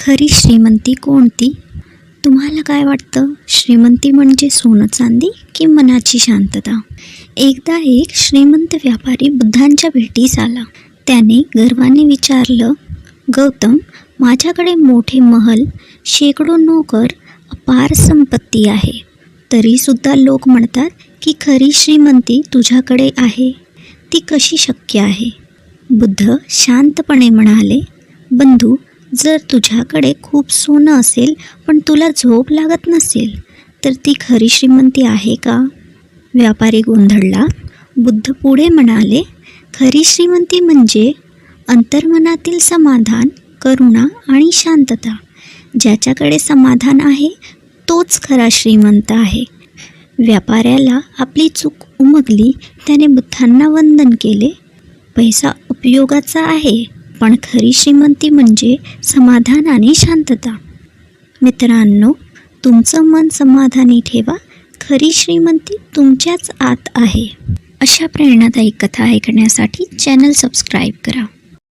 खरी श्रीमंती कोणती? तुम्हाला काय वाटतं? श्रीमंती म्हणजे सोनं चांदी की मनाची शांतता? एकदा एक श्रीमंत व्यापारी बुद्धांच्या भेटीस आला. त्याने गर्वाने विचारलं गौतम माझ्याकडे मोठे महल शेकडो नोकर अपार संपत्ती आहे. तरीसुद्धा लोक म्हणतात की खरी श्रीमंती तुझ्याकडे आहे. ती कशी शक्य आहे? बुद्ध शांतपणे म्हणाले बंधू जर तुझ्याकडे खूप सोनं असेल पण तुला झोप लागत नसेल तर ती खरी श्रीमंती आहे का? व्यापारी गोंधळला. बुद्ध पुढे म्हणाले खरी श्रीमंती म्हणजे अंतर्मनातील समाधान करुणा आणि शांतता. ज्याच्याकडे समाधान आहे तोच खरा श्रीमंत आहे. व्यापाऱ्याला आपली चूक उमगली त्याने बुद्धांना वंदन केले. पैसा उपयोगाचा आहे. पण खरी श्रीमंती म्हणजे समाधान आणि शांतता. मित्रांनो तुमचं मन समाधानी ठेवा. खरी श्रीमंती तुमच्याच आत आहे. अशा प्रेरणादायी कथा ऐकण्यासाठी चॅनल सबस्क्राईब करा.